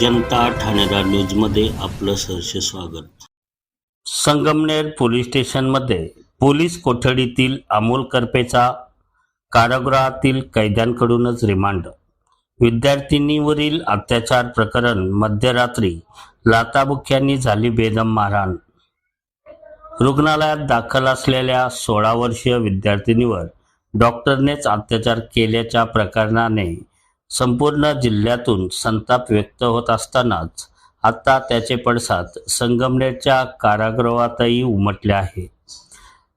जनता ठाणेदार न्यूजमध्ये आपलं सहर्ष स्वागत. संगमनेर पोलीस स्टेशनमध्ये पोलीस कोठडीतील अमोल करपेचा कारागृहातील कैद्यांकडूनच रिमांड. विद्यार्थिनीवरील अत्याचार प्रकरण मध्यरात्री लाताबुक्यांनी झाली बेदम मारहाण. रुग्णालयात दाखल असलेल्या सोळा वर्षीय विद्यार्थिनीवर डॉक्टरनेच अत्याचार केल्याच्या प्रकरणाने संपूर्ण जिल्ह्यातून संताप व्यक्त होत असतानाच आता त्याचे पडसाद संगमनेरच्या कारागृहातही उमटले आहे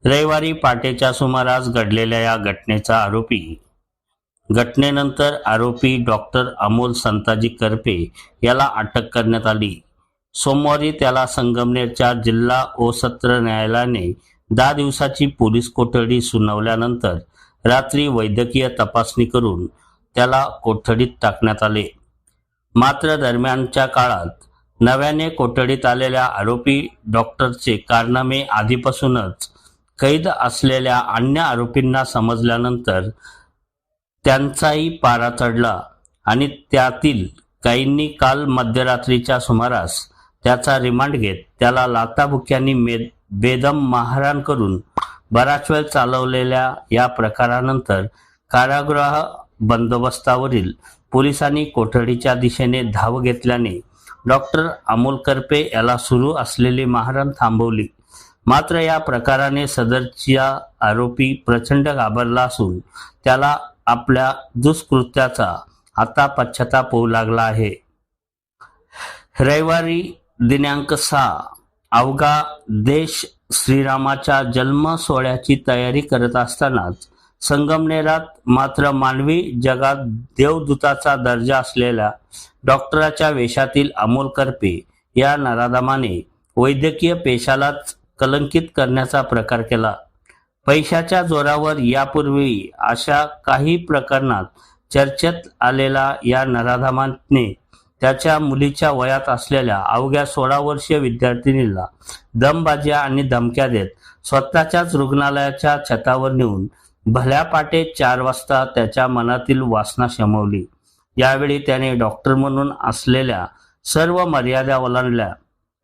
रविवारी पहाटेच्या सुमारास घडलेल्या या घटनेचा आरोपी घटनेनंतर आरोपी डॉक्टर अमोल संताजी करपे याला अटक करण्यात आली. सोमवारी त्याला संगमनेरच्या जिल्हा ओ सत्र न्यायालयाने दहा दिवसाची पोलीस कोठडी सुनावल्यानंतर रात्री वैद्यकीय तपासणी करून त्याला कोठडीत टाकण्यात आले. मात्र दरम्यानच्या काळात नव्याने कोठडीत आलेल्या आरोपी डॉक्टरचे कारनामे आधीपासूनच कैद असलेल्या अन्य आरोपींना समजल्यानंतर त्यांचाही पारा चढला आणि त्यातील काहींनी काल मध्यरात्रीच्या सुमारास त्याचा रिमांड घेत त्याला लाताबुक्यांनी मे बेदम मारहाण करून बराच वेळ चालवलेल्या या प्रकारानंतर कारागृह बंदोबस्तावरील पोलिसांनी कोठडीच्या दिशेने धाव घेतल्याने डॉक्टर अमोल करपे याला सुरू असलेली मारहाण थांबवली. मात्र या प्रकाराने सदरच्या आरोपी प्रचंड घाबरला असून त्याला आपल्या दुष्कृत्याचा आता पश्चाताप होऊ लागला आहे. रविवारी दिनांक सहा अवघा देश श्रीरामाच्या जन्म सोहळ्याची तयारी करत असतानाच संगमनेरात मात्र मानवी जगात देवदूताचा दर्जा असलेल्या डॉक्टराच्या वेशातील अमोल करपे या नराधमाने वैद्यकीय पेशालाच कलंकित करण्याचा प्रकार केला. पैशाच्या जोरावर यापूर्वी अशा काही प्रकरणात चर्चेत आलेला या नराधमाने त्याच्या मुलीच्या वयात असलेल्या अवघ्या सोळा वर्षीय विद्यार्थिनीला दमबाज्या आणि धमक्या देत स्वतःच्याच रुग्णालयाच्या छतावर नेऊन भल्या पाटे चार वाजता त्याच्या मनातील वासना शमवली. यावेळी त्याने डॉक्टर म्हणून असलेल्या सर्व मर्यादा ओलांडल्या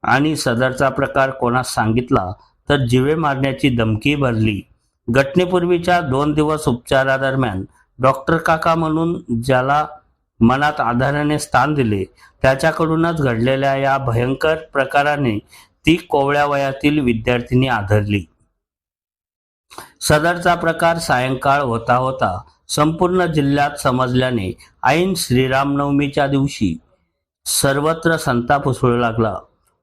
आणि सदरचा प्रकार कोणास सांगितला तर जिवे मारण्याची धमकी भरली. घटनेपूर्वीच्या दोन दिवस उपचारादरम्यान डॉक्टर काका म्हणून ज्याला मनात आधाराने स्थान दिले त्याच्याकडूनच घडलेल्या या भयंकर प्रकाराने ती कोवळ्या वयातील विद्यार्थिनी आधारली सदरचा प्रकार सायंकाळ होता होता संपूर्ण जिल्ह्यात समजल्याने ऐन श्रीरामनवमीच्या दिवशी सर्वत्र संताप उसळू लागला.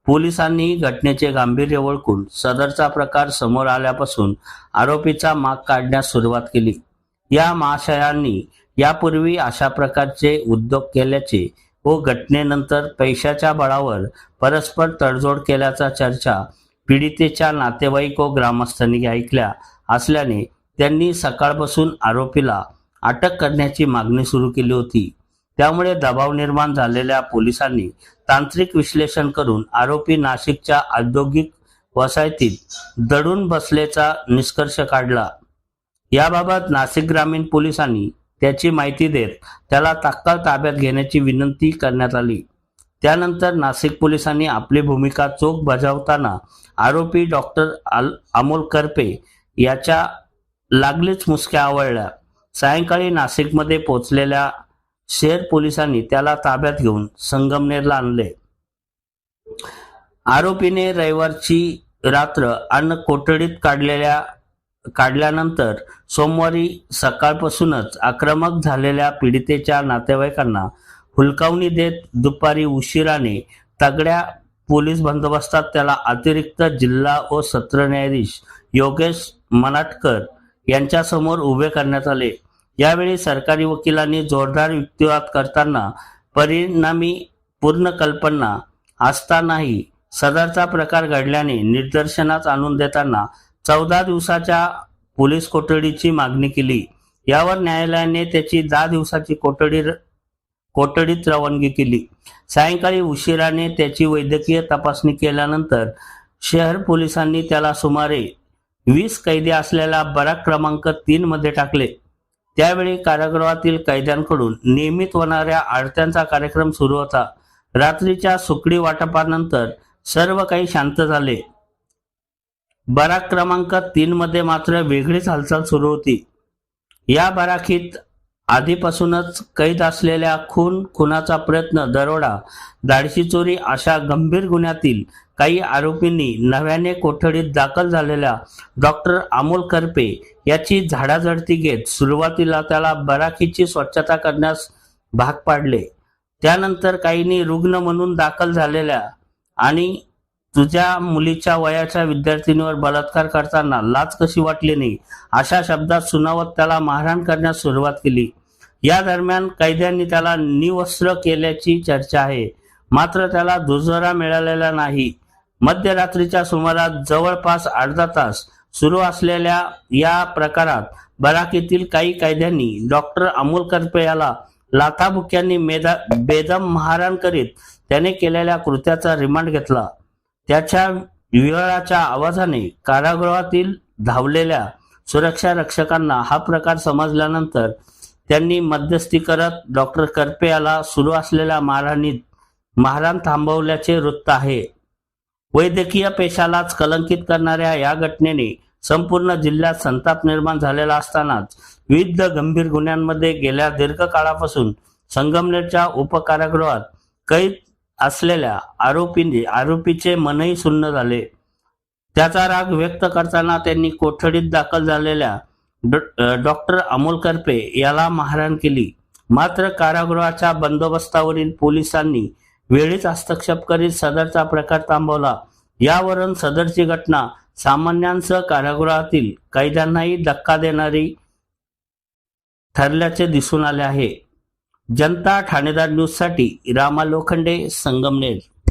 पोलिसांनी घटनेचे गांभीर्य ओळखून सदरचा प्रकार समोर आल्यापासून आरोपीचा माग काढण्यास सुरुवात केली. या महाशयांनी यापूर्वी अशा प्रकारचे उद्योग केल्याचे व घटनेनंतर पैशाच्या बळावर परस्पर तडजोड केल्याचा चर्चा पीडितेच्या नातेवाईक व ग्रामस्थांनी ऐकल्या. असल्याने त्यांनी सकाळपासून आरोपीला अटक करण्याची मागणी सुरू केली होती. त्यामुळे दबाव निर्माण झालेल्या पोलिसांनी तांत्रिक विश्लेषण करून आरोपी नाशिकच्या औद्योगिक वसाहतीत दडून बसल्याचा निष्कर्ष काढला. याबाबत नाशिक ग्रामीण पोलिसांनी त्याची माहिती देत त्याला तात्काळ ताब्यात घेण्याची विनंती करण्यात आली. त्यानंतर नाशिक पोलिसांनी आपली भूमिका चोख बजावताना आरोपी डॉक्टर अमोल करपे याच्या लागलीच मुसक्या आवळल्या. सायंकाळी नाशिकमध्ये पोचलेल्या शेर पोलिसांनी त्याला ताब्यात घेऊन संगमनेरला आणले. आरोपीने रविवारची रात्र अन्न कोठडीत काढलेल्या काढल्यानंतर सोमवारी सकाळपासूनच आक्रमक झालेल्या पीडितेच्या नातेवाईकांना हुलकावणी देत दुपारी उशिराने तगड्या पोलीस बंदोबस्तात त्याला अतिरिक्त जिल्हा व सत्र न्यायाधीश योगेश मनाटकर यांच्यासमोर उभे करण्यात आले. यावेळी सरकारी वकिलांनी जोरदार युक्तिवाद करताना परिणामी पूर्ण कल्पना असतानाही सदरचा प्रकार घडल्याने निदर्शनास आणून देताना चौदा दिवसाच्या पोलीस कोठडीची मागणी केली. यावर न्यायालयाने त्याची दहा दिवसाची कोठडी कोठडीत रवानगी केली. सायंकाळी उशिराने त्याची वैद्यकीय तपासणी केल्यानंतर शहर पोलिसांनी त्याला सुमारे वीस कैदी असलेला बराक क्रमांक तीन मध्ये टाकले. त्यावेळी कारागृहातील कैद्यांकडून नियमित होणाऱ्या आडत्यांचा कार्यक्रम सुरू होता. रात्रीच्या सुकडी वाटपानंतर सर्व काही शांत झाले. बराक क्रमांक तीन मध्ये मात्र वेगळीच हालचाल सुरू होती. या बराखीत आधीपासूनच कैद असलेल्या खून खुनाचा प्रयत्न दरोडा धाडशी चोरी अशा गंभीर गुन्ह्यातील काही आरोपींनी नव्याने कोठडीत दाखल झालेल्या डॉक्टर अमोल करपे याची झाडाझडती घेत सुरुवातीला त्याला बराखीची स्वच्छता करण्यास भाग पाडले. त्यानंतर काहींनी रुग्ण म्हणून दाखल झालेल्या आणि तुझ्या मुलीच्या वयाच्या विद्यार्थिनीवर बलात्कार करताना लाच कशी वाटली नाही? अशा शब्दात सुनावत त्याला मारहाण करण्यास सुरुवात केली. या दरम्यान कैद्यांनी त्याला निवस्त्र केल्याची चर्चा आहे. मात्र त्याला दुजोरा मिळालेला नाही. मध्यरात्रीच्या सुमारास जवळपास अर्धा तास सुरू असलेल्या या प्रकारात बराकीतील काही कैद्यांनी डॉक्टर अमोल करपे याला लाथाबुक्यांनी मेदा बेदम मारहाण करीत त्याने केलेल्या कृत्याचा रिमांड घेतला. त्याच्या विहळाच्या आवाजाने कारागृहातील धावलेल्या सुरक्षा रक्षकांना हा प्रकार समजल्यानंतर त्यांनी मध्यस्थी करत डॉक्टर करपे याला सुरू असलेल्या मारहाणीत मारहाण थांबवल्याचे वृत्त आहे. वैद्यकीय पेशालाच कलंकित करणाऱ्या या घटनेने संपूर्ण जिल्ह्यात संताप निर्माण झालेला असतानाच विविध गंभीर गुन्ह्यांमध्ये गेल्या दीर्घकाळापासून संगमनेरच्या उपकारागृहात कैद असलेल्या आरोपींनी आरोपीचे मनही सुन्न झाले. त्याचा राग व्यक्त करताना त्यांनी कोठडीत दाखल झालेल्या डॉक्टर अमोल करपे याला मारहाण केली. मात्र कारागृहाच्या बंदोबस्तावरील पोलिसांनी वेळीच हस्तक्षेप करीत सदरचा प्रकार थांबवला. यावरून सदरची घटना सामान्यांसह कारागृहातील कैद्यांनाही धक्का देणारी ठरल्याचे दिसून आले आहे. जनता ठाणेदार न्यूजसाठी रामा लोखंडे संगमनेर.